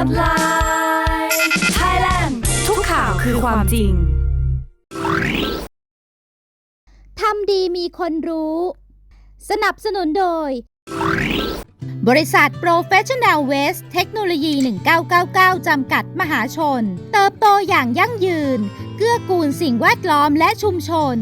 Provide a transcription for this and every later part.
Hotline Thailand ทุกข่าวคือความจริง ทำดีมีคนรู้ สนับสนุนโดย บริษัท Professional Waste เทคโนโลยี 1999 จำกัดมหาชน เติบโตอย่างยั่งยืน เกื้อกูลสิ่งแวดล้อมและชุมชน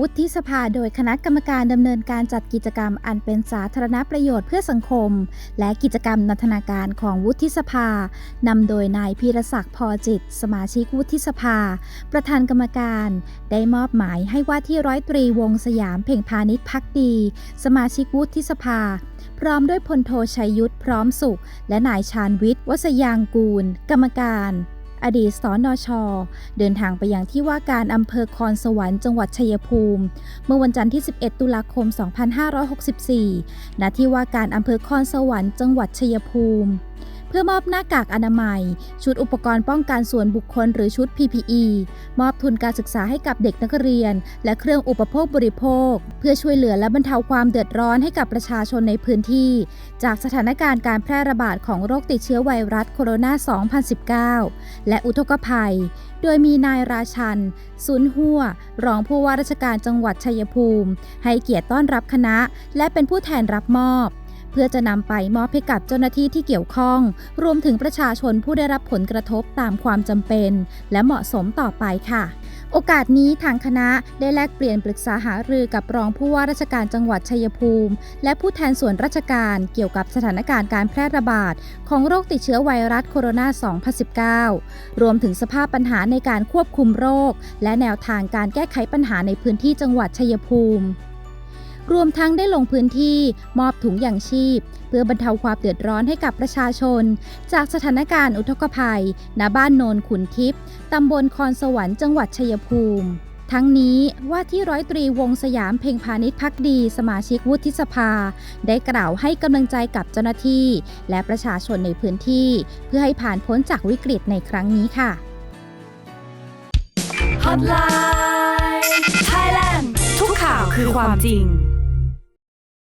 วุฒิสภาโดยคณะกรรมการดำเนินการจัดกิจกรรมอันเป็นสาธารณประโยชน์เพื่อสังคม และกิจกรรมนันทนาการของวุฒิสภานำโดยนายพีรศักดิ์พอจิต สมาชิกวุฒิสภา ประธานกรรมการ ได้มอบหมายให้ว่าที่ร้อยตรีวงสยามเพ่งพาณิชย์พักดี สมาชิกวุฒิสภา พร้อมด้วยพลโทชัยยุทธพร้อมสุข และนายชาญวิทย์วสยางกูล กรรมการ อดีตสนชเดินทางไปยังที่ว่าการอำเภอคอนสวรรค์จังหวัดชัยภูมิ เมื่อวันจันทร์ที่ 11 ตุลาคม 2564 ณ ที่ว่าการอำเภอคอนสวรรค์จังหวัดชัยภูมิ พื่อมอบหน้ากากอนามัย ชุดอุปกรณ์ป้องกันส่วนบุคคลหรือชุด PPE มอบทุนการศึกษาให้กับเด็กนักเรียน และเครื่องอุปโภคบริโภค เพื่อช่วยเหลือและบรรเทาความเดือดร้อนให้กับประชาชนในพื้นที่ จากสถานการณ์การแพร่ระบาดของโรคติดเชื้อไวรัสโคโรนา 2019 และอุทกภัย โดยมีนายราชันซุนหัวรองผู้ว่าราชการจังหวัดชัยภูมิ ให้เกียรติต้อนรับคณะ และเป็นผู้แทนรับมอบ เพื่อจะนำไปมอบให้กับเจ้าหน้าที่ที่เกี่ยวข้อง รวมถึงประชาชนผู้ได้รับผลกระทบตามความจำเป็น และเหมาะสมต่อไปค่ะ โอกาสนี้ทางคณะได้แลกเปลี่ยนปรึกษาหารือกับรองผู้ว่าราชการจังหวัดชัยภูมิ และผู้แทนส่วนราชการเกี่ยวกับสถานการณ์การแพร่ระบาด ของโรคติดเชื้อไวรัสโคโรนา 2019 รวมถึงสภาพปัญหาในการควบคุมโรค และแนวทางการแก้ไขปัญหาในพื้นที่จังหวัดชัยภูมิ รวมทั้งได้ลงพื้นที่มอบถุงยางชีพ เพื่อบรรเทาความเดือดร้อนให้กับประชาชน จากสถานการณ์อุทกภัย ณ บ้านโนนขุนทิพย์ตำบลคอนสวรรค์จังหวัดชัยภูมิทั้งนี้ว่าที่ร้อยตรีวงสยามเพ่งพาณิชย์พักดี สมาชิกวุฒิสภา ได้กล่าวให้กำลังใจกับเจ้าหน้าที่ และประชาชนในพื้นที่ เพื่อให้ผ่านพ้นจากวิกฤตในครั้งนี้ค่ะ Hotline ดู